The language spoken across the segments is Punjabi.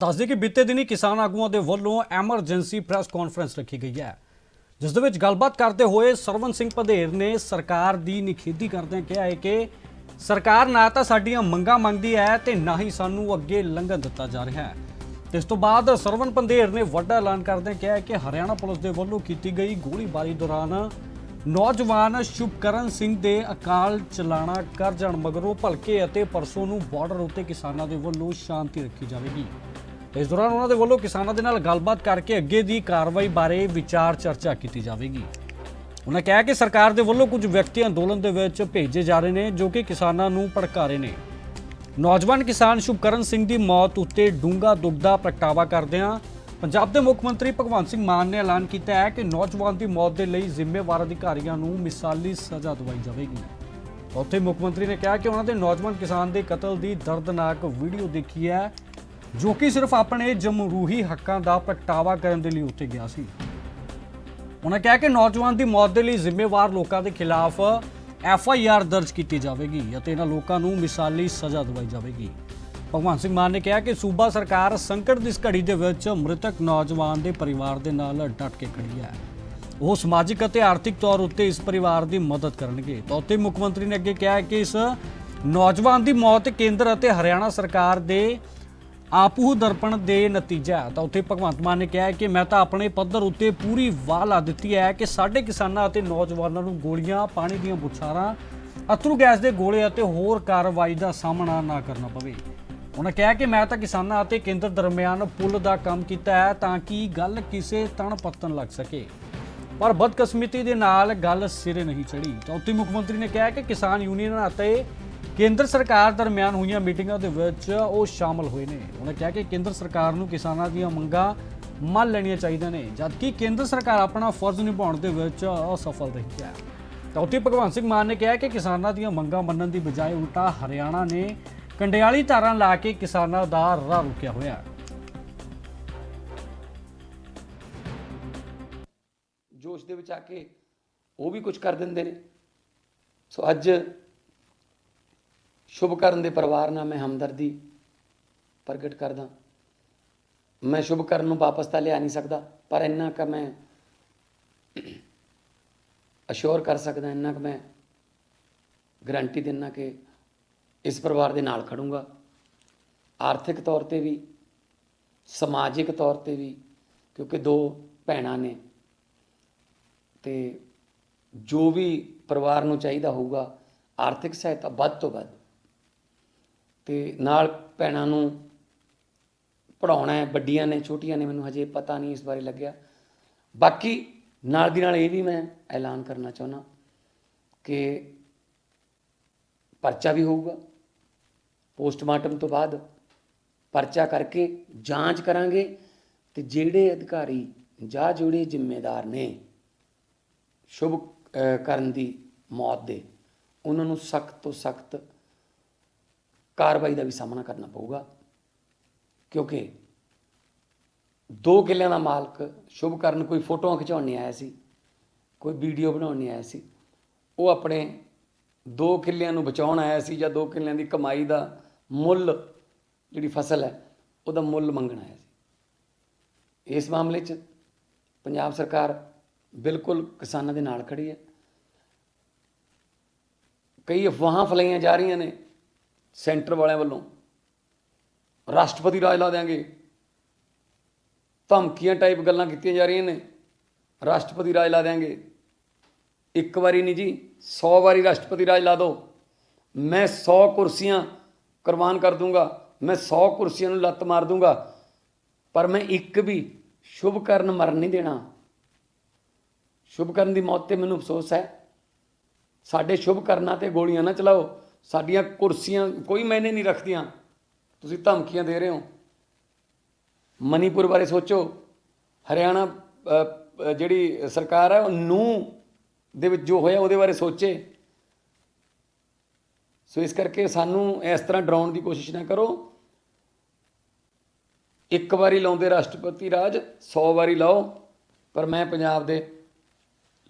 ਦੱਸਦੇ ਕਿ ਬੀਤੇ ਦਿਨੀ ਕਿਸਾਨ ਆਗੂਆਂ ਦੇ ਵੱਲੋਂ ਐਮਰਜੈਂਸੀ ਪ੍ਰੈਸ ਕਾਨਫਰੰਸ ਰੱਖੀ ਗਈ ਹੈ, ਜਿਸ ਦੇ ਵਿੱਚ ਗੱਲਬਾਤ ਕਰਦੇ ਹੋਏ ਸਰਵਨ ਸਿੰਘ ਪਧੇਰ ਨੇ ਸਰਕਾਰ ਦੀ ਨਿਖੇਧੀ ਕਰਦਿਆਂ ਕਿਹਾ ਹੈ ਕਿ ਸਰਕਾਰ ਨਾ ਤਾਂ ਸਾਡੀਆਂ ਮੰਗਾਂ ਮੰਗਦੀ ਹੈ ਤੇ ਨਾ ਹੀ ਸਾਨੂੰ ਅੱਗੇ ਲੰਘਣ ਦਿੱਤਾ ਜਾ ਰਿਹਾ ਹੈ। ਇਸ ਤੋਂ ਬਾਅਦ ਸਰਵਨ ਪੰਧੇਰ ਨੇ ਵੱਡਾ ਐਲਾਨ ਕਰਦਿਆਂ ਕਿਹਾ ਹੈ ਕਿ ਹਰਿਆਣਾ ਪੁਲਿਸ ਦੇ ਵੱਲੋਂ ਕੀਤੀ ਗਈ ਗੋਲੀਬਾਰੀ ਦੌਰਾਨ ਨੌਜਵਾਨ ਸ਼ੁਭਕਰਨ ਸਿੰਘ ਦੇ ਅਕਾਲ ਚਲਾਣਾ ਕਰ ਜਾਣ ਮਗਰੋਂ ਭਲਕੇ ਅਤੇ ਪਰਸੋਂ ਨੂੰ ਬਾਰਡਰ ਉੱਤੇ ਕਿਸਾਨਾਂ ਦੇ ਵੱਲੋਂ ਸ਼ਾਂਤੀ ਰੱਖੀ ਜਾਵੇਗੀ। ਇਸ ਦੌਰਾਨ ਉਹਨਾਂ ਦੇ ਵੱਲੋਂ ਕਿਸਾਨਾਂ ਦੇ ਨਾਲ ਗੱਲਬਾਤ ਕਰਕੇ ਅੱਗੇ ਦੀ ਕਾਰਵਾਈ ਬਾਰੇ ਵਿਚਾਰ ਚਰਚਾ ਕੀਤੀ ਜਾਵੇਗੀ। ਉਹਨਾਂ ਕਿਹਾ ਕਿ ਸਰਕਾਰ ਦੇ ਵੱਲੋਂ ਕੁਝ ਵਿਅਕਤੀ ਅੰਦੋਲਨ ਦੇ ਵਿੱਚ ਭੇਜੇ ਜਾ ਰਹੇ ਨੇ, ਜੋ ਕਿ ਕਿਸਾਨਾਂ ਨੂੰ ਭੜਕਾ ਰਹੇ ਨੇ। ਨੌਜਵਾਨ ਕਿਸਾਨ ਸ਼ੁਭਕਰਨ ਸਿੰਘ ਦੀ ਮੌਤ ਉੱਤੇ ਡੂੰਘਾ ਦੁੱਖ ਦਾ ਪ੍ਰਗਟਾਵਾ ਕਰਦਿਆਂ ਪੰਜਾਬ ਦੇ ਮੁੱਖ ਮੰਤਰੀ ਭਗਵੰਤ ਸਿੰਘ ਮਾਨ ਨੇ ਐਲਾਨ ਕੀਤਾ ਹੈ ਕਿ ਨੌਜਵਾਨ ਦੀ ਮੌਤ ਦੇ ਲਈ ਜ਼ਿੰਮੇਵਾਰ ਅਧਿਕਾਰੀਆਂ ਨੂੰ ਮਿਸਾਲੀ ਸਜ਼ਾ ਦਿਵਾਈ ਜਾਵੇਗੀ। ਉੱਥੇ ਮੁੱਖ ਮੰਤਰੀ ਨੇ ਕਿਹਾ ਕਿ ਉਹਨਾਂ ਦੇ ਨੌਜਵਾਨ ਕਿਸਾਨ ਦੇ ਕਤਲ ਦੀ ਦਰਦਨਾਕ ਵੀਡੀਓ ਦੇਖੀ ਹੈ। ਜੋ ਕਿ ਸਿਰਫ ਆਪਣੇ ਜਮਹੂਰੀ ਹੱਕਾਂ ਦਾ ਪ੍ਰਗਟਾਵਾ ਕਰਨ ਦੇ ਲਈ ਉੱਥੇ ਗਿਆ ਸੀ। ਉਹਨਾਂ ਕਿਹਾ ਕਿ ਨੌਜਵਾਨ ਦੀ ਮੌਤ ਦੇ ਲਈ ਜ਼ਿੰਮੇਵਾਰ ਲੋਕਾਂ ਦੇ ਖਿਲਾਫ ਐਫ ਆਈ ਆਰ ਦਰਜ ਕੀਤੀ ਜਾਵੇਗੀ ਅਤੇ ਇਹਨਾਂ ਲੋਕਾਂ ਨੂੰ ਮਿਸਾਲੀ ਸਜ਼ਾ ਦਿਵਾਈ ਜਾਵੇਗੀ। ਭਗਵੰਤ ਸਿੰਘ ਮਾਨ ਨੇ ਕਿਹਾ ਕਿ ਸੂਬਾ ਸਰਕਾਰ ਸੰਕਟ ਦੀ ਇਸ ਘੜੀ ਦੇ ਵਿੱਚ ਮ੍ਰਿਤਕ ਨੌਜਵਾਨ ਦੇ ਪਰਿਵਾਰ ਦੇ ਨਾਲ ਡਟ ਕੇ ਖੜੀ ਹੈ। ਉਹ ਸਮਾਜਿਕ ਅਤੇ ਆਰਥਿਕ ਤੌਰ ਉੱਤੇ ਇਸ ਪਰਿਵਾਰ ਦੀ ਮਦਦ ਕਰਨਗੇ। ਤਾਂ ਉੱਥੇ ਮੁੱਖ ਮੰਤਰੀ ਨੇ ਅੱਗੇ ਕਿਹਾ ਕਿ ਇਸ ਨੌਜਵਾਨ ਦੀ ਮੌਤ ਕੇਂਦਰ ਅਤੇ ਹਰਿਆਣਾ ਸਰਕਾਰ ਦੇ ਆਪੂ ਦਰਪਣ ਦੇ ਨਤੀਜਾ ਤਾਂ ਉੱਥੇ ਭਗਵੰਤ ਮਾਨ ਨੇ ਕਿਹਾ ਕਿ ਮੈਂ ਤਾਂ ਆਪਣੇ ਪੱਧਰ ਉੱਤੇ ਪੂਰੀ ਵਾਹ ਲਾ ਦਿੱਤੀ ਹੈ ਕਿ ਸਾਡੇ ਕਿਸਾਨਾਂ ਅਤੇ ਨੌਜਵਾਨਾਂ ਨੂੰ ਗੋਲੀਆਂ, ਪਾਣੀ ਦੀਆਂ ਬੁਛਾਰਾਂ ਅਥਰੂ ਗੈਸ ਦੇ ਗੋਲੇ ਅਤੇ ਹੋਰ ਕਾਰਵਾਈ ਦਾ ਸਾਹਮਣਾ ਨਾ ਕਰਨਾ ਪਵੇ। ਉਹਨਾਂ ਕਿਹਾ ਕਿ ਮੈਂ ਤਾਂ ਕਿਸਾਨਾਂ ਅਤੇ ਕੇਂਦਰ ਦਰਮਿਆਨ ਪੁਲ ਦਾ ਕੰਮ ਕੀਤਾ ਹੈ ਤਾਂ ਕਿ ਗੱਲ ਕਿਸੇ ਤਣ ਪੱਤਨ ਲੱਗ ਸਕੇ। ਪਰ ਬਦਕਿਸਮਤੀ ਦੇ ਨਾਲ ਗੱਲ ਸਿਰੇ ਨਹੀਂ ਚੜੀ ਤਾਂ ਉੱਥੇ ਮੁੱਖ ਮੰਤਰੀ ਨੇ ਕਿਹਾ ਕਿ ਕਿਸਾਨ ਯੂਨੀਅਨ ਅਤੇ ਕੇਂਦਰ ਸਰਕਾਰ ਦਰਮਿਆਨ ਹੋਈਆਂ ਮੀਟਿੰਗਾਂ ਦੇ ਵਿੱਚ ਉਹ ਸ਼ਾਮਲ ਹੋਏ ਨੇ। ਉਹਨਾਂ ਕਿਹਾ ਕਿ ਕੇਂਦਰ ਸਰਕਾਰ ਨੂੰ ਕਿਸਾਨਾਂ ਦੀਆਂ ਮੰਗਾਂ ਮੰਨ ਲੈਣੀਆਂ ਚਾਹੀਦੀਆਂ ਨੇ, ਜਦਕਿ ਕੇਂਦਰ ਸਰਕਾਰ ਆਪਣਾ ਫਰਜ਼ ਨਿਭਾਉਣ ਦੇ ਵਿੱਚ ਅਸਫਲ ਰਹੀ ਹੈ। ਤਾਂ ਉੱਥੇ ਭਗਵੰਤ ਸਿੰਘ ਮਾਨ ਨੇ ਕਿਹਾ ਕਿ ਕਿਸਾਨਾਂ ਦੀਆਂ ਮੰਗਾਂ ਮੰਨਣ ਦੀ ਬਜਾਏ ਉਲਟਾ ਹਰਿਆਣਾ ਨੇ ਕੰਡਿਆਲੀ ਧਾਰਾਂ ਲਾ ਕੇ ਕਿਸਾਨਾਂ ਦਾ ਰਾਹ ਰੁਕਿਆ ਹੋਇਆ। ਹੈ ਜੋਸ਼ ਦੇ ਵਿੱਚ ਆ ਕੇ ਉਹ ਵੀ ਕੁਝ ਕਰ ਦਿੰਦੇ ਨੇ। ਸੋ ਅੱਜ ਸ਼ੁਭਕਰਨ ਦੇ ਪਰਿਵਾਰ ਨਾਲ ਮੈਂ ਹਮਦਰਦੀ ਪ੍ਰਗਟ ਕਰਦਾ। ਮੈਂ ਸ਼ੁਭਕਰਨ ਨੂੰ ਵਾਪਸ ਤਾਂ ਲਿਆ ਨਹੀਂ ਸਕਦਾ, ਪਰ ਇੰਨਾ ਕਿ ਮੈਂ ਅਸ਼ੋਰ ਕਰ ਸਕਦਾ, ਇੰਨਾ ਕਿ ਮੈਂ ਗਰੰਟੀ ਦਿੰਨਾ ਕਿ ਇਸ ਪਰਿਵਾਰ ਦੇ ਨਾਲ ਖੜੂੰਗਾ। ਆਰਥਿਕ ਤੌਰ ਤੇ ਵੀ, ਸਮਾਜਿਕ ਤੌਰ ਤੇ ਵੀ, ਕਿਉਂਕਿ ਦੋ ਭੈਣਾਂ ਨੇ। ਤੇ ਜੋ ਵੀ ਪਰਿਵਾਰ ਨੂੰ ਚਾਹੀਦਾ ਹੋਊਗਾ, ਆਰਥਿਕ ਸਹਾਇਤਾ ਵੱਧ ਤੋਂ ਵੱਧ ਤੇ ਨਾਲ ਭੈਣਾਂ ਨੂੰ ਪੜਾਉਣਾ ਹੈ, ਵੱਡੀਆਂ ਨੇ, ਛੋਟੀਆਂ ਨੇ, ਮੈਨੂੰ ਹਜੇ ਪਤਾ ਨਹੀਂ ਇਸ ਬਾਰੇ ਲੱਗਿਆ। ਬਾਕੀ ਨਾਲ ਦੀ ਨਾਲ ਇਹ ਵੀ ਮੈਂ ਐਲਾਨ ਕਰਨਾ ਚਾਹੁੰਦਾ ਕਿ ਪਰਚਾ ਵੀ ਹੋਊਗਾ। ਪੋਸਟਮਾਰਟਮ ਤੋਂ ਬਾਅਦ ਪਰਚਾ ਕਰਕੇ ਜਾਂਚ ਕਰਾਂਗੇ ਤੇ ਜਿਹੜੇ ਅਧਿਕਾਰੀ ਜਾਂ ਜਿਹੜੇ ਜ਼ਿੰਮੇਦਾਰ ਨੇ ਸ਼ੁਭ ਕਰਨ ਦੀ ਮੌਤ ਦੇ, ਉਹਨਾਂ ਨੂੰ ਸਖਤ ਤੋਂ ਸਖਤ ਕਾਰਵਾਈ ਦਾ ਵੀ ਸਾਹਮਣਾ ਕਰਨਾ ਪਊਗਾ। ਕਿਉਂਕਿ ਦੋ ਕਿੱਲਿਆਂ ਦਾ ਮਾਲਕ ਸ਼ੁਭ ਕਰਨ ਕੋਈ ਫੋਟੋਆਂ ਖਿਚਾਉਣ ਨਹੀਂ ਆਇਆ ਸੀ, ਕੋਈ ਵੀਡੀਓ ਬਣਾਉਣ ਨਹੀਂ ਆਇਆ ਸੀ। ਉਹ ਆਪਣੇ ਦੋ ਕਿੱਲਿਆਂ ਨੂੰ ਬਚਾਉਣ ਆਇਆ ਸੀ ਜਾਂ ਦੋ ਕਿੱਲਿਆਂ ਦੀ ਕਮਾਈ ਦਾ ਮੁੱਲ ਜਿਹੜੀ ਫਸਲ ਹੈ, ਉਹਦਾ ਮੁੱਲ ਮੰਗਣ ਆਇਆ ਸੀ। ਇਸ ਮਾਮਲੇ 'ਚ ਪੰਜਾਬ ਸਰਕਾਰ ਬਿਲਕੁਲ ਕਿਸਾਨਾਂ ਦੇ ਨਾਲ ਖੜੀ ਹੈ। ਕਈ ਅਫਵਾਹਾਂ ਫਲਾਈਆਂ ਜਾ ਰਹੀਆਂ ਨੇ ਸੈਂਟਰ ਵਾਲਿਆਂ ਵੱਲੋਂ ਰਾਸ਼ਟਰਪਤੀ ਰਾਜ ਲਾ ਦੇਾਂਗੇ ਧਮਕੀਆਂ ਟਾਈਪ ਗੱਲਾਂ ਕੀਤੀਆਂ ਜਾ ਰਹੀਆਂ ਨੇ। ਰਾਸ਼ਟਰਪਤੀ ਰਾਜ ਲਾ ਦੇਾਂਗੇ ਇੱਕ ਵਾਰੀ ਨਹੀਂ ਜੀ 100 ਵਾਰੀ ਰਾਸ਼ਟਰਪਤੀ ਰਾਜ ਲਾ ਦਿਓ। ਮੈਂ 100 ਕੁਰਸੀਆਂ ਕੁਰਬਾਨ ਕਰ ਦੂੰਗਾ। ਮੈਂ 100 ਕੁਰਸੀਆਂ ਨੂੰ ਲੱਤ ਮਾਰ ਦੂੰਗਾ। ਪਰ ਮੈਂ ਇੱਕ ਵੀ ਸ਼ੁਭ ਕਰਨ ਮਰਨ ਨਹੀਂ ਦੇਣਾ। ਸ਼ੁਭ ਕਰਨ ਦੀ ਮੌਤ ਤੇ ਮੈਨੂੰ ਅਫਸੋਸ ਹੈ। ਸਾਡੇ ਸ਼ੁਭ ਕਰਨਾ ਤੇ ਗੋਲੀਆਂ ਨਾ ਚਲਾਓ। ਸਾਡੀਆਂ ਕੁਰਸੀਆਂ ਕੋਈ ਮੈਨੇ ਨਹੀਂ ਰੱਖਦੀਆਂ। ਤੁਸੀਂ ਧਮਕੀਆਂ ਦੇ ਰਹੇ ਹੋ। ਮਨੀਪੁਰ ਬਾਰੇ ਸੋਚੋ। ਹਰਿਆਣਾ ਜਿਹੜੀ ਸਰਕਾਰ ਹੈ, ਉਹ ਨੂੰ ਦੇ ਵਿੱਚ ਜੋ ਹੋਇਆ, ਉਹਦੇ ਬਾਰੇ ਸੋਚੇ। ਸੋ ਇਸ ਕਰਕੇ ਸਾਨੂੰ ਇਸ ਤਰ੍ਹਾਂ ਡਰਾਉਣ ਦੀ ਕੋਸ਼ਿਸ਼ ਨਾ ਕਰੋ। ਇੱਕ ਵਾਰੀ ਲਾਉਂਦੇ ਰਾਸ਼ਟਰਪਤੀ ਰਾਜ 100 ਵਾਰੀ ਲਾਓ, ਪਰ ਮੈਂ ਪੰਜਾਬ ਦੇ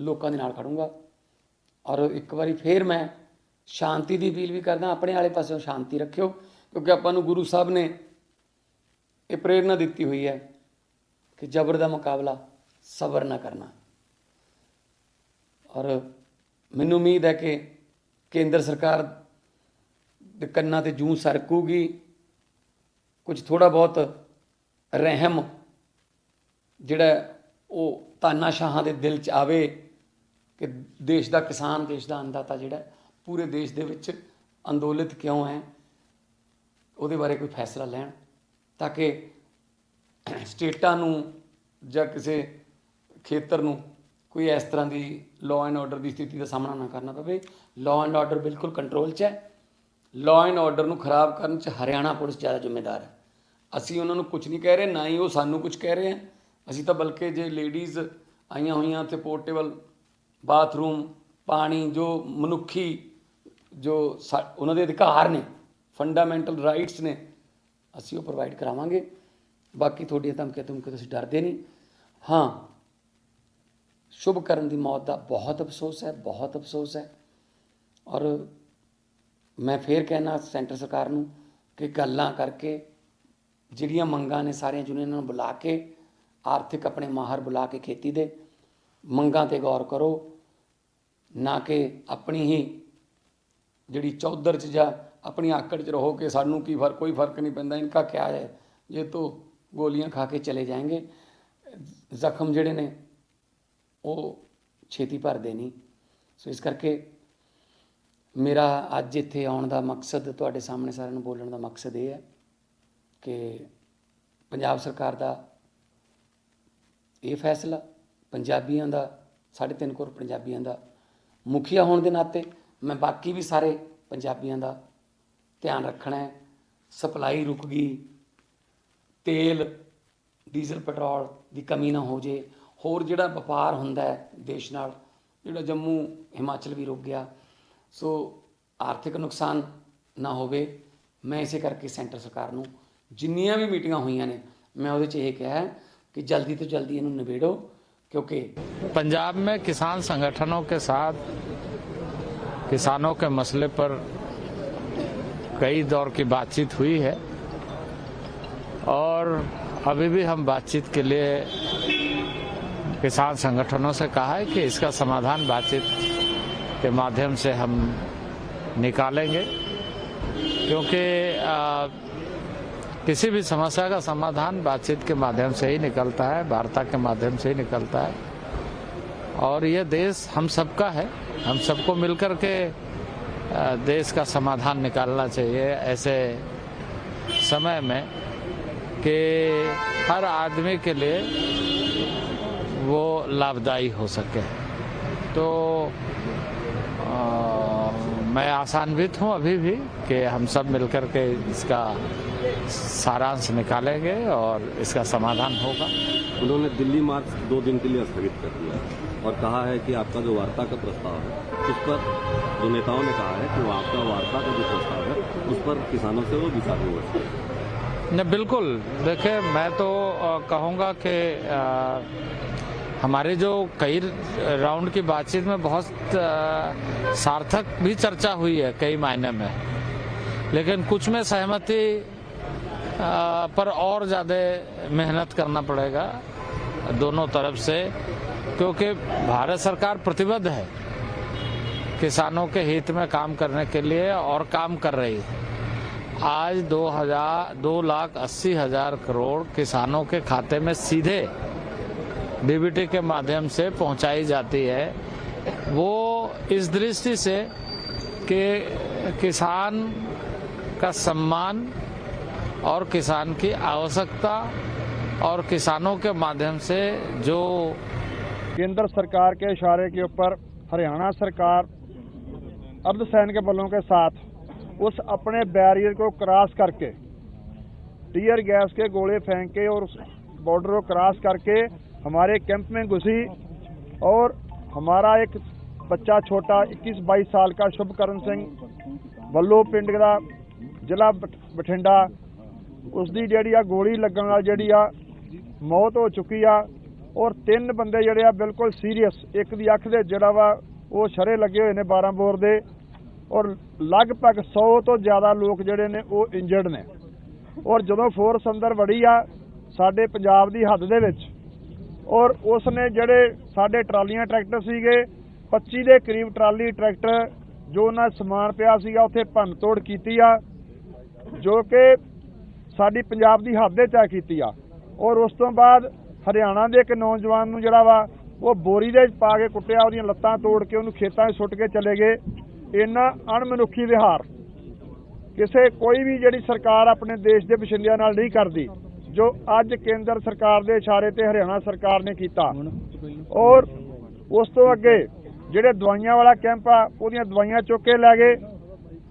ਲੋਕਾਂ ਦੇ ਨਾਲ ਖੜੂੰਗਾ। ਔਰ ਇੱਕ ਵਾਰੀ ਫੇਰ ਮੈਂ ਸ਼ਾਂਤੀ ਦੀ ਅਪੀਲ ਵੀ ਕਰਦਾ, ਆਪਣੇ ਵਾਲੇ ਪਾਸਿਓਂ ਸ਼ਾਂਤੀ ਰੱਖਿਓ, ਕਿਉਂਕਿ ਆਪਾਂ ਨੂੰ ਗੁਰੂ ਸਾਹਿਬ ਨੇ ਇਹ ਪ੍ਰੇਰਣਾ ਦਿੱਤੀ ਹੋਈ ਹੈ ਕਿ ਜ਼ਬਰ ਦਾ ਮੁਕਾਬਲਾ ਸਬਰ ਨਾ ਕਰਨਾ। ਔਰ ਮੈਨੂੰ ਉਮੀਦ ਹੈ ਕਿ ਕੇਂਦਰ ਸਰਕਾਰ ਦੇ ਕੰਨਾਂ ਤੇ ਜੂੰ ਸਰਕੂਗੀ, ਕੁਝ ਥੋੜਾ ਬਹੁਤ ਰਹਿਮ ਜਿਹੜਾ ਉਹ ਤਾਨਾਸ਼ਾਹਾਂ ਦੇ ਦਿਲ 'ਚ ਆਵੇ ਕਿ ਦੇਸ਼ ਦਾ ਕਿਸਾਨ, ਦੇਸ਼ ਦਾ ਅੰਦਾਤਾ ਜਿਹੜਾ ਪੂਰੇ ਦੇਸ਼ ਦੇ ਵਿੱਚ ਅੰਦੋਲਿਤ ਕਿਉਂ ਹੈ? ਉਹਦੇ ਬਾਰੇ ਕੋਈ ਫੈਸਲਾ ਲੈਣ ਤਾਂ ਕਿ ਸਟੇਟਾਂ ਨੂੰ ਜਾਂ ਕਿਸੇ ਖੇਤਰ ਨੂੰ ਕੋਈ ਇਸ ਤਰ੍ਹਾਂ ਦੀ ਲਾਅ ਐਂਡ ਆਰਡਰ ਦੀ ਸਥਿਤੀ ਦਾ ਸਾਹਮਣਾ ਨਾ ਕਰਨਾ ਪਵੇ। ਲਾਅ ਐਂਡ ਆਰਡਰ ਬਿਲਕੁਲ ਕੰਟਰੋਲ 'ਚ ਹੈ। ਲਾਅ ਐਂਡ ਆਰਡਰ ਨੂੰ ਖਰਾਬ ਕਰਨ 'ਚ ਹਰਿਆਣਾ ਪੁਲਿਸ ਜ਼ਿਆਦਾ ਜ਼ਿੰਮੇਦਾਰ ਹੈ। ਅਸੀਂ ਉਹਨਾਂ ਨੂੰ ਕੁਝ ਨਹੀਂ ਕਹਿ ਰਹੇ, ਨਾ ਹੀ ਉਹ ਸਾਨੂੰ ਕੁਝ ਕਹਿ ਰਹੇ ਆ ਅਸੀਂ ਤਾਂ ਬਲਕਿ ਜੇ ਲੇਡੀਜ਼ ਆਈਆਂ ਹੋਈਆਂ ਤੇ ਪੋਰਟੇਬਲ ਬਾਥਰੂਮ ਪਾਣੀ, ਜੋ ਮਨੁੱਖੀ ਜੋ ਸਾ- ਉਹਨਾਂ ਦੇ ਅਧਿਕਾਰ ਨੇ ਫੰਡਾਮੈਂਟਲ ਰਾਈਟਸ ਨੇ, ਅਸੀਂ ਉਹ ਪ੍ਰੋਵਾਈਡ ਕਰਾਵਾਂਗੇ। ਬਾਕੀ ਤੁਹਾਡੀਆਂ ਧਮਕੀਆਂ ਧਮਕੀਆਂ ਤੁਸੀਂ ਡਰਦੇ ਨਹੀਂ। ਹਾਂ ਸ਼ੁਭ ਕਰਨ ਦੀ ਮੌਤ ਦਾ ਬਹੁਤ ਅਫਸੋਸ ਹੈ, ਬਹੁਤ ਅਫਸੋਸ ਹੈ। ਔਰ ਮੈਂ ਫੇਰ ਕਹਿਣਾ ਸੈਂਟਰ ਸਰਕਾਰ ਨੂੰ ਕਿ ਗੱਲਾਂ ਕਰਕੇ ਜਿਹੜੀਆਂ ਮੰਗਾਂ ਨੇ ਸਾਰੀਆਂ ਯੂਨੀਅਨਾਂ ਨੂੰ ਬੁਲਾ ਕੇ, ਆਰਥਿਕ ਆਪਣੇ ਮਾਹਰ ਬੁਲਾ ਕੇ ਖੇਤੀ ਦੇ, ਮੰਗਾਂ ਤੇ ਗੌਰ ਕਰੋ। ਨਾ ਕਿ ਆਪਣੀ ਹੀ ਜਿਹੜੀ ਚੌਧਰ ਚ ਜਾਂ ਆਪਣੀ ਆਕੜ ਚ ਰਹੋ ਕਿ ਸਾਨੂੰ ਕੀ ਫ਼ਰਕ, ਕੋਈ ਫ਼ਰਕ ਨਹੀਂ ਪੈਂਦਾ, ਇਨਕਾ ਕਿਆ ਹੈ? ਜੇ ਤੋ ਗੋਲੀਆਂ ਖਾ ਕੇ ਚਲੇ ਜਾएंगे ਜ਼ਖਮ ਜਿਹੜੇ ਨੇ, ਉਹ ਛੇਤੀ ਭਰਦੇ ਨਹੀਂ। ਸੋ ਇਸ ਕਰਕੇ ਮੇਰਾ ਅੱਜ ਇੱਥੇ ਆਉਣ ਦਾ ਮਕਸਦ, ਤੁਹਾਡੇ ਸਾਹਮਣੇ ਸਾਰਿਆਂ ਨੂੰ ਬੋਲਣ ਦਾ ਮਕਸਦ ਇਹ ਹੈ ਕਿ ਪੰਜਾਬ ਸਰਕਾਰ ਦਾ ਇਹ ਫੈਸਲਾ, ਪੰਜਾਬੀਆਂ ਦਾ 3.5 ਕਰੋੜ ਪੰਜਾਬੀਆਂ ਦਾ ਮੁਖੀਆ ਹੋਣ ਦੇ ਨਾਤੇ ਮੈਂ ਬਾਕੀ ਵੀ ਸਾਰੇ ਪੰਜਾਬੀਆਂ ਦਾ ਧਿਆਨ ਰੱਖਣਾ ਹੈ ਸਪਲਾਈ ਰੁਕ ਗਈ ਤੇਲ ਡੀਜ਼ਲ ਪੈਟਰੋਲ ਦੀ ਕਮੀ ਨਾ ਹੋ ਜੇ ਹੋਰ ਜਿਹੜਾ ਵਪਾਰ ਹੁੰਦਾ ਹੈ ਦੇਸ਼ ਨਾਲ ਜਿਹੜਾ ਜੰਮੂ ਹਿਮਾਚਲ ਵੀ ਰੁਕ ਗਿਆ ਸੋ ਆਰਥਿਕ ਨੁਕਸਾਨ ਨਾ ਹੋਵੇ ਮੈਂ ਇਸੇ ਕਰਕੇ ਸੈਂਟਰ ਸਰਕਾਰ ਨੂੰ ਜਿੰਨੀਆਂ ਵੀ ਮੀਟਿੰਗਾਂ ਹੋਈਆਂ ਨੇ ਮੈਂ ਉਹਦੇ 'ਚ ਇਹ ਕਿਹਾ ਹੈ ਕਿ ਜਲਦੀ ਤੋਂ ਜਲਦੀ ਇਹਨੂੰ ਨਿਬੇੜੋ ਕਿਉਂਕਿ पंजाब में किसान संगठनों के साथ किसानों के मसले पर कई दौर की बातचीत हुई है और अभी भी हम बातचीत के लिए किसान संगठनों से कहा है कि इसका समाधान बातचीत के माध्यम से हम निकालेंगे, क्योंकि किसी भी समस्या का समाधान बातचीत के माध्यम से ही निकलता है, वार्ता के माध्यम से ही निकलता है। और ये देश हम सबका है। हम सबको मिलकर के देश का समाधान निकालना चाहिए ऐसे समय में कि हर आदमी के लिए वो लाभदायी हो सके। तो अ, मैं आसान्वित हूँ अभी भी कि हम सब मिलकर के इसका सारांश निकालेंगे और इसका समाधान होगा। उन्होंने दिल्ली मार्च दो दिन के लिए स्थगित कर दिया। और कहा है कि आपका जो वार्ता का प्रस्ताव है, उस पर जो नेताओं ने कहा है कि वो आपका वार्ता का जो प्रस्ताव है, उस पर किसानों से वो विचार विमर्श करें न बिल्कुल। देखिए, मैं तो कहूँगा कि हमारे जो कई राउंड की बातचीत में बहुत सार्थक भी चर्चा हुई है कई मायने में। लेकिन कुछ में सहमति पर और ज़्यादा मेहनत करना पड़ेगा, दोनों तरफ़ से। क्योंकि भारत सरकार प्रतिबद्ध है किसानों के हित में काम करने के लिए और काम कर रही है। आज दो हज़ार, दो लाख अस्सी हज़ार करोड़ किसानों के खाते में सीधे डीबीटी के माध्यम से पहुंचाई जाती है। वो इस दृष्टि से कि किसान का सम्मान और किसान की आवश्यकता और किसानों के माध्यम से जो केंद्र सरकार के इशारे के ऊपर हरियाणा सरकार अर्धसैनिक बलों के साथ उस अपने बैरियर को क्रॉस करके टीयर गैस के गोले फेंक के और उस बॉर्डर को क्रॉस करके हमारे कैंप में घुसी और हमारा एक बच्चा छोटा 21-22 साल का शुभकरण सिंह ਵੱਲੋ ਪਿੰਡ ਦਾ ਜ਼ਿਲ੍ਹਾ ਬਠ- ਬਠਿੰਡਾ ਉਸ ਦੀ ਜਿਹੜੀ ਆ ਗੋਲੀ ਲੱਗਣ ਨਾਲ ਜਿਹੜੀ ਆ ਮੌਤ ਹੋ ਚੁੱਕੀ ਆ ਔਰ ਤਿੰਨ ਬੰਦੇ ਜਿਹੜੇ ਆ ਬਿਲਕੁਲ ਸੀਰੀਅਸ ਇੱਕ ਦੀ ਅੱਖ ਦੇ ਜਿਹੜਾ ਵਾ, ਉਹ ਸ਼ਰੇ ਲੱਗੇ ਹੋਏ ਨੇ 12 ਬੋਰ ਦੇ, ਔਰ ਲਗਭਗ 100 ਤੋਂ ਜ਼ਿਆਦਾ ਲੋਕ ਜਿਹੜੇ ਨੇ ਉਹ ਇੰਜਰਡ ਨੇ। ਔਰ ਜਦੋਂ ਫੋਰਸ ਅੰਦਰ ਵੜੀ ਆ, ਸਾਡੇ ਪੰਜਾਬ ਦੀ ਹੱਦ ਦੇ ਵਿੱਚ, ਔਰ ਉਸ ਨੇ ਜਿਹੜੇ ਸਾਡੇ ਟਰਾਲੀਆਂ ਟਰੈਕਟਰ ਸੀਗੇ 25 ਦੇ ਕਰੀਬ ਟਰਾਲੀ ਟਰੈਕਟਰ, ਜੋ ਉਹਨਾਂ ਸਮਾਨ ਪਿਆ ਸੀਗਾ, ਉੱਥੇ ਭੰਨ ਤੋੜ ਕੀਤੀ ਆ, ਜੋ ਕਿ ਸਾਡੀ ਪੰਜਾਬ ਦੀ ਹੱਦ ਦੇ ਚ ਕੀਤੀ ਆ। ਔਰ ਉਸ ਤੋਂ ਬਾਅਦ ਹਰਿਆਣਾ ਦੇ ਇੱਕ ਨੌਜਵਾਨ ਨੂੰ ਜਿਹੜਾ ਵਾ, ਉਹ ਬੋਰੀ ਦੇ ਵਿੱਚ ਪਾ ਕੇ ਕੁੱਟਿਆ, ਉਹਦੀਆਂ ਲੱਤਾਂ ਤੋੜ ਕੇ ਉਹਨੂੰ ਖੇਤਾਂ 'ਚ ਸੁੱਟ ਕੇ ਚਲੇ ਗਏ। ਇੰਨਾ ਅਣਮਨੁੱਖੀ ਵਿਹਾਰ। ਕਿਸੇ ਕੋਈ ਵੀ ਜਿਹੜੀ ਸਰਕਾਰ ਆਪਣੇ ਦੇਸ਼ ਦੇ ਵਸਿੰਦਿਆਂ ਨਾਲ ਨਹੀਂ ਕਰਦੀ, ਜੋ ਅੱਜ ਕੇਂਦਰ ਸਰਕਾਰ ਦੇ ਇਸ਼ਾਰੇ ਤੇ ਹਰਿਆਣਾ ਸਰਕਾਰ ਨੇ ਕੀਤਾ। ਔਰ ਉਸ ਤੋਂ ਅੱਗੇ ਜਿਹੜੇ ਦਵਾਈਆਂ ਵਾਲਾ ਕੈਂਪ ਆ, ਉਹਦੀਆਂ ਦਵਾਈਆਂ ਚੁੱਕ ਕੇ ਲੈ ਗਏ।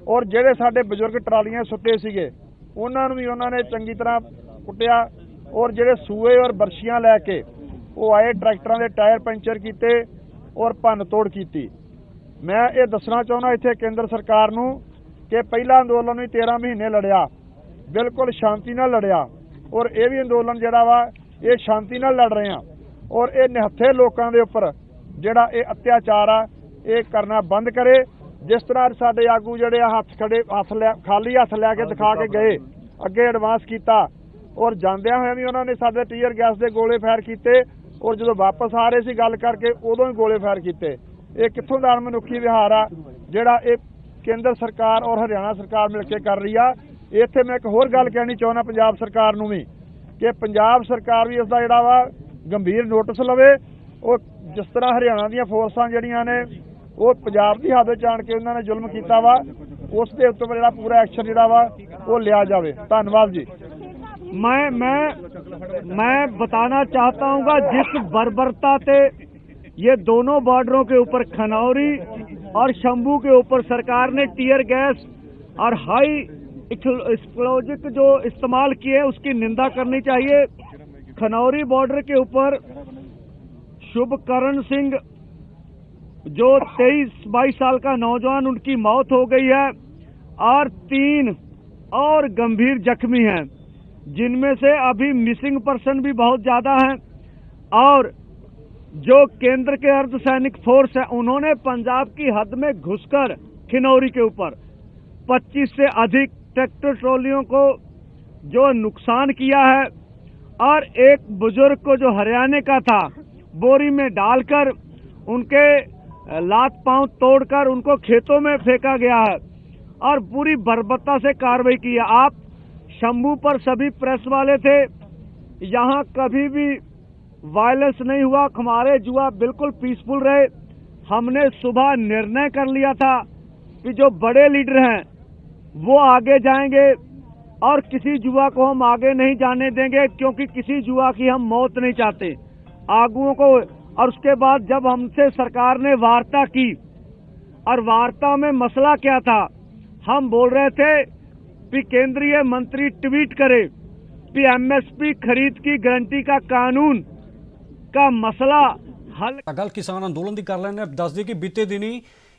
ਔਰ ਜਿਹੜੇ ਸਾਡੇ ਬਜ਼ੁਰਗ ਟਰਾਲੀਆਂ ਸੁੱਟੇ ਸੀਗੇ, ਉਹਨਾਂ ਨੂੰ ਵੀ ਉਹਨਾਂ ਨੇ ਚੰਗੀ ਤਰ੍ਹਾਂ ਕੁੱਟਿਆ। ਔਰ ਜਿਹੜੇ ਸੂਏ ਔਰ ਬਰਸ਼ੀਆਂ ਲੈ ਕੇ ਉਹ ਆਏ ਟਰੈਕਟਰਾਂ ਦੇ ਟਾਇਰ ਪੈਂਚਰ ਕੀਤੇ ਔਰ ਭੰਨ ਤੋੜ ਕੀਤੀ। ਮੈਂ ਇਹ ਦੱਸਣਾ ਚਾਹੁੰਦਾ ਇੱਥੇ ਕੇਂਦਰ ਸਰਕਾਰ ਨੂੰ ਕਿ ਪਹਿਲਾ ਅੰਦੋਲਨ ਵੀ 13 ਮਹੀਨੇ ਲੜਿਆ ਬਿਲਕੁਲ ਸ਼ਾਂਤੀ ਨਾਲ ਲੜਿਆ ਔਰ ਇਹ ਵੀ ਅੰਦੋਲਨ ਜਿਹੜਾ ਵਾ ਇਹ ਸ਼ਾਂਤੀ ਨਾਲ ਲੜ ਰਹੇ ਆ ਔਰ ਇਹ ਨਿਹੱਥੇ ਲੋਕਾਂ ਦੇ ਉੱਪਰ ਜਿਹੜਾ ਇਹ ਅਤਿਆਚਾਰ ਆ ਇਹ ਕਰਨਾ ਬੰਦ ਕਰੇ। ਜਿਸ ਤਰ੍ਹਾਂ ਸਾਡੇ ਆਗੂ ਜਿਹੜੇ ਆ ਹੱਥ ਖੜੇ ਹੱਥ ਲੈ ਖਾਲੀ ਹੱਥ ਲੈ ਕੇ ਦਿਖਾ ਕੇ ਗਏ ਅੱਗੇ ਐਡਵਾਂਸ ਕੀਤਾ ਔਰ ਜਾਂਦਿਆਂ ਹੋਇਆਂ ਵੀ ਉਹਨਾਂ ਨੇ ਸਾਡੇ ਟੀਅਰ ਗੈਸ ਦੇ ਗੋਲੇ ਫਾਇਰ ਕੀਤੇ ਔਰ ਜਦੋਂ ਵਾਪਸ ਆ ਰਹੇ ਸੀ ਗੱਲ ਕਰਕੇ ਉਦੋਂ ਹੀ ਗੋਲੇ ਫਾਇਰ ਕੀਤੇ। ਇਹ ਕਿੱਥੋਂ ਦਾ ਅਣਮਨੁੱਖੀ ਵਿਹਾਰ ਆ? ਜਿਹੜਾ ਇਹ ਕੇਂਦਰ ਸਰਕਾਰ ਔਰ ਹਰਿਆਣਾ ਸਰਕਾਰ ਮਿਲ ਕੇ ਕਰ ਰਹੀ ਆ। ਇੱਥੇ ਮੈਂ ਇੱਕ ਹੋਰ ਗੱਲ ਕਹਿਣੀ ਚਾਹੁੰਦਾ ਪੰਜਾਬ ਸਰਕਾਰ ਨੂੰ ਵੀ, ਕਿ ਪੰਜਾਬ ਸਰਕਾਰ ਵੀ ਇਸ ਦਾ ਜਿਹੜਾ ਵਾ ਗੰਭੀਰ ਨੋਟਿਸ ਲਵੇ। ਉਹ ਜਿਸ ਤਰ੍ਹਾਂ ਹਰਿਆਣਾ ਦੀਆਂ ਫੋਰਸਾਂ ਜਿਹੜੀਆਂ ਨੇ, ਉਹ ਪੰਜਾਬ ਦੀ ਹੱਦ ਵਿੱਚ ਆਣ ਕੇ ਉਹਨਾਂ ਨੇ ਜ਼ੁਲਮ ਕੀਤਾ ਵਾ, ਉਸ ਦੇ ਉੱਤੇ ਜਿਹੜਾ ਪੂਰਾ ਐਕਸ਼ਨ ਜਿਹੜਾ ਵਾ, ਉਹ ਲਿਆ ਜਾਵੇ। ਧੰਨਵਾਦ ਜੀ। मैं मैं मैं बताना चाहता हूँ जिस बर्बरता से ये दोनों बॉर्डरों के ऊपर खनौरी और शंभू के ऊपर सरकार ने टीयर गैस और हाई एक्सप्लोजिक जो इस्तेमाल किए, उसकी निंदा करनी चाहिए। खनौरी बॉर्डर के ऊपर शुभकरण सिंह, जो तेईस बाईस साल का नौजवान, उनकी मौत हो गई है और तीन और गंभीर जख्मी हैं। जिनमें से अभी मिसिंग पर्सन भी बहुत ज़्यादा हैं। और जो केंद्र के अर्धसैनिक फोर्स है, उन्होंने पंजाब की हद में घुसकर खिनौरी के ऊपर 25 से अधिक ट्रैक्टर ट्रॉलियों को जो नुकसान किया है, और एक बुज़ुर्ग को जो हरियाणा का था, बोरी में डालकर उनके लात पाँव तोड़कर उनको खेतों में फेंका गया है, और पूरी बर्बरता से कार्रवाई की है। आप शंभू पर सभी प्रेस वाले थे। यहाँ कभी भी वायलेंस नहीं हुआ। हमारे जुआ बिल्कुल पीसफुल रहे। हमने सुबह निर्णय कर लिया था कि जो बड़े लीडर हैं, वो आगे जाएँगे और किसी जुआ को हम आगे नहीं जाने देंगे क्योंकि किसी जुआ की हम मौत नहीं चाहते। आगुओं को और उसके बाद जब हमसे सरकार ने वार्ता की, और वार्ता में मसला क्या था, हम बोल रहे थे कि केंद्रीय मंत्री ट्वीट करे कि एमएसपी खरीद की गारंटी का कानून का मसला हल ਤਾਂ ਗੱਲ ਕਿਸਾਨ ਅੰਦੋਲਨ ਦੀ ਕਰ ਲੈਣੇ ਦੱਸ ਦਈਏ ਕਿ ਬੀਤੇ ਦਿਨੀ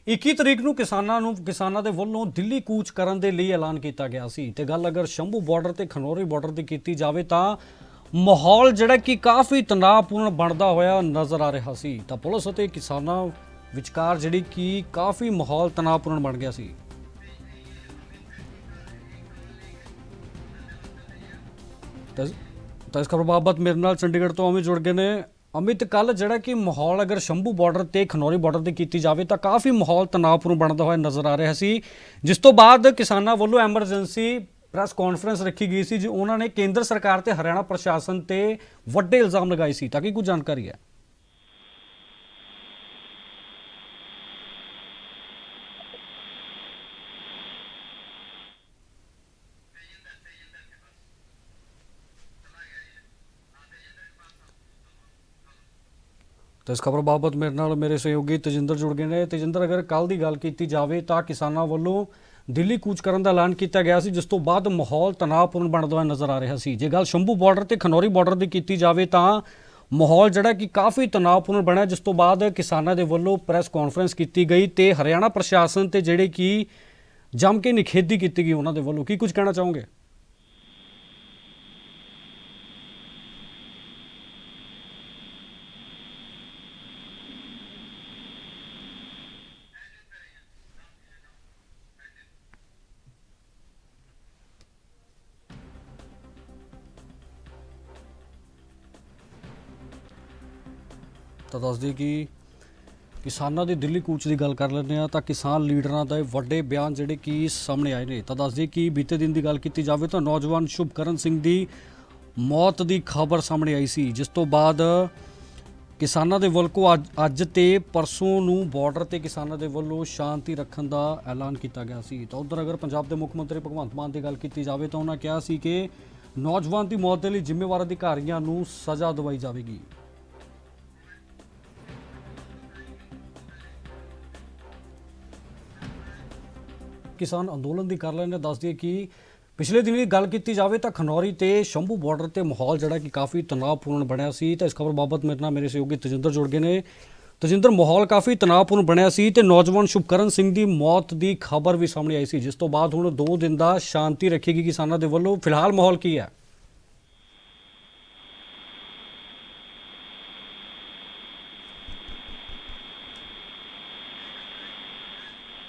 21 ਤਰੀਕ ਨੂੰ ਕਿਸਾਨਾਂ ਨੂੰ ਕਿਸਾਨਾਂ ਦੇ ਵੱਲੋਂ ਦਿੱਲੀ ਕੂਚ ਕਰਨ ਦੇ ਲਈ ਐਲਾਨ ਕੀਤਾ ਗਿਆ ਸੀ ਤੇ ਗੱਲ ਅਗਰ ਸ਼ੰਭੂ ਬਾਰਡਰ ਤੇ ਖਨੌਰੀ ਬਾਰਡਰ ਦੀ ਕੀਤੀ ਜਾਵੇ ਤਾਂ ਮਾਹੌਲ ਜਿਹੜਾ ਕਿ ਕਾਫੀ ਤਣਾਅਪੂਰਨ ਬਣਦਾ ਹੋਇਆ ਨਜ਼ਰ ਆ ਰਿਹਾ ਸੀ ਤਾਂ ਪੁਲਿਸ ਅਤੇ ਕਿਸਾਨਾਂ ਵਿਚਕਾਰ ਜਿਹੜੀ ਕਿ ਕਾਫੀ ਮਾਹੌਲ ਤਣਾਅਪੂਰਨ ਬਣ ਗਿਆ ਸੀ ਤਾਂ ਇਸ ਖਬਰ ਬਾਬਤ ਮੇਰੇ ਨਾਲ ਚੰਡੀਗੜ੍ਹ ਤੋਂ ਅਮਿਤ ਜੁੜ ਗਏ ਨੇ। ਅਮਿਤ ਕੱਲ ਜਿਹੜਾ ਕਿ ਮਾਹੌਲ ਅਗਰ ਸ਼ੰਭੂ ਬਾਰਡਰ ਤੇ, ਖਨੌਰੀ ਬਾਰਡਰ ਤੇ ਕੀਤੀ ਜਾਵੇ ਤਾਂ ਕਾਫੀ ਮਾਹੌਲ ਤਣਾਅਪੂਰਨ ਬਣਦਾ ਹੋਇਆ ਨਜ਼ਰ ਆ ਰਿਹਾ ਸੀ। ਜਿਸ ਤੋਂ ਬਾਅਦ ਕਿਸਾਨਾਂ ਵੱਲੋਂ ਐਮਰਜੈਂਸੀ ਪ੍ਰੈਸ ਕਾਨਫਰੰਸ ਰੱਖੀ ਗਈ ਸੀ, ਜੋ ਉਹਨਾਂ ਨੇ ਕੇਂਦਰ ਸਰਕਾਰ ਤੇ ਹਰਿਆਣਾ ਪ੍ਰਸ਼ਾਸਨ ਤੇ ਵੱਡੇ ਇਲਜ਼ਾਮ ਲਗਾਏ ਸੀ। ਤਾਂ ਕਿ ਕੁਝ ਜਾਣਕਾਰੀ ਹੈ? ਤਾਂ ਇਸ ਖਬਰ ਬਾਬਤ ਮੇਰੇ ਨਾਲ ਮੇਰੇ ਸਹਿਯੋਗੀ ਤੇਜਿੰਦਰ ਜੁੜ ਗਏ ਨੇ। ਤਜਿੰਦਰ, ਅਗਰ ਕੱਲ ਦੀ ਗੱਲ ਕੀਤੀ ਜਾਵੇ ਤਾਂ ਕਿਸਾਨਾਂ ਵੱਲੋਂ ਦਿੱਲੀ ਕੂਚ ਕਰਨ ਦਾ ਐਲਾਨ ਕੀਤਾ ਗਿਆ ਸੀ, ਜਿਸ ਤੋਂ ਬਾਅਦ ਮਾਹੌਲ ਤਣਾਅਪੂਰਨ ਬਣਦਾ ਹੋਇਆ ਨਜ਼ਰ ਆ ਰਿਹਾ ਸੀ। ਜੇ ਗੱਲ ਸ਼ੰਭੂ ਬਾਰਡਰ ਤੇ ਖਨੌਰੀ ਬਾਰਡਰ ਦੀ ਕੀਤੀ ਜਾਵੇ ਤਾਂ ਮਾਹੌਲ ਜਿਹੜਾ ਕਿ ਕਾਫੀ ਤਣਾਅਪੂਰਨ ਬਣਿਆ, ਜਿਸ ਤੋਂ ਬਾਅਦ ਕਿਸਾਨਾਂ ਦੇ ਵੱਲੋਂ ਪ੍ਰੈਸ ਕਾਨਫਰੰਸ ਕੀਤੀ ਗਈ ਤੇ ਹਰਿਆਣਾ ਪ੍ਰਸ਼ਾਸਨ ਤੇ ਜਿਹੜੇ ਕਿ ਜੰਮ ਕੇ ਨਿਖੇਧੀ ਕੀਤੀ ਗਈ, ਉਹਨਾਂ ਦੇ ਵੱਲੋਂ। ਕੀ ਕੁਝ ਕਹਿਣਾ ਚਾਹੋਗੇ? ਤਾਂ ਦੱਸਦੇ ਕਿ ਕਿਸਾਨਾਂ ਦੀ ਦਿੱਲੀ ਕੂਚ ਦੀ ਗੱਲ ਕਰ ਲੈਂਦੇ ਆ ਤਾਂ ਕਿਸਾਨ ਲੀਡਰਾਂ ਦਾ ਇਹ ਵੱਡੇ ਬਿਆਨ ਜਿਹੜੇ ਕਿ ਸਾਹਮਣੇ ਆਏ ਨੇ। ਤਾਂ ਦੱਸਦੇ ਕਿ ਬੀਤੇ ਦਿਨ ਦੀ ਗੱਲ ਕੀਤੀ ਜਾਵੇ ਤਾਂ ਨੌਜਵਾਨ ਸ਼ੁਭਕਰਨ ਸਿੰਘ ਦੀ ਮੌਤ ਦੀ ਖਬਰ ਸਾਹਮਣੇ ਆਈ ਸੀ, ਜਿਸ ਤੋਂ ਬਾਅਦ ਕਿਸਾਨਾਂ ਦੇ ਵੱਲੋਂ ਅੱਜ ਅੱਜ ਤੇ ਪਰਸੋਂ ਨੂੰ ਬਾਰਡਰ ਤੇ ਕਿਸਾਨਾਂ ਦੇ ਵੱਲੋਂ ਸ਼ਾਂਤੀ ਰੱਖਣ ਦਾ ਐਲਾਨ ਕੀਤਾ ਗਿਆ ਸੀ। ਤਾਂ ਉਧਰ ਅਗਰ ਪੰਜਾਬ ਦੇ ਮੁੱਖ ਮੰਤਰੀ ਭਗਵੰਤ ਮਾਨ ਦੀ ਗੱਲ ਕੀਤੀ ਜਾਵੇ ਤਾਂ ਉਹਨਾਂ ਕਿਹਾ ਸੀ ਕਿ ਨੌਜਵਾਨ ਦੀ ਮੌਤ ਦੇ ਲਈ ਜ਼ਿੰਮੇਵਾਰ ਅਧਿਕਾਰੀਆਂ ਨੂੰ ਸਜ਼ਾ ਦਵਾਈ ਜਾਵੇਗੀ। ਕਿਸਾਨ ਅੰਦੋਲਨ ਦੀ ਕਰ ਲੈਣੇ ਦੱਸ ਦਈਏ ਕਿ ਪਿਛਲੇ ਦਿਨੀ ਗੱਲ ਕੀਤੀ ਜਾਵੇ ਤਾਂ ਖਨੌਰੀ ਤੇ ਸ਼ੰਭੂ ਬਾਰਡਰ ਤੇ ਮਾਹੌਲ ਜਿਹੜਾ ਕਿ ਕਾਫੀ ਤਣਾਅਪੂਰਨ ਬਣਿਆ ਸੀ ਤਾਂ ਇਸ ਖਬਰ ਬਾਬਤ ਮੇਰੇ ਨਾਲ ਮੇਰੇ ਸਹਿਯੋਗੀ ਤਜਿੰਦਰ ਜੁੜ ਗਏ ਨੇ। ਤਜਿੰਦਰ, ਮਾਹੌਲ ਕਾਫੀ ਤਣਾਅਪੂਰਨ ਬਣਿਆ ਸੀ ਤੇ ਨੌਜਵਾਨ ਸ਼ੁਭਕਰਨ ਸਿੰਘ ਦੀ ਮੌਤ ਦੀ ਖਬਰ ਵੀ ਸਾਹਮਣੇ ਆਈ ਸੀ, ਜਿਸ ਤੋਂ ਬਾਅਦ ਹੁਣ 2 ਦਿਨ ਦਾ ਸ਼ਾਂਤੀ ਰੱਖੇਗੀ ਕਿਸਾਨਾਂ ਦੇ ਵੱਲੋਂ। ਫਿਲਹਾਲ ਮਾਹੌਲ ਕੀ ਹੈ?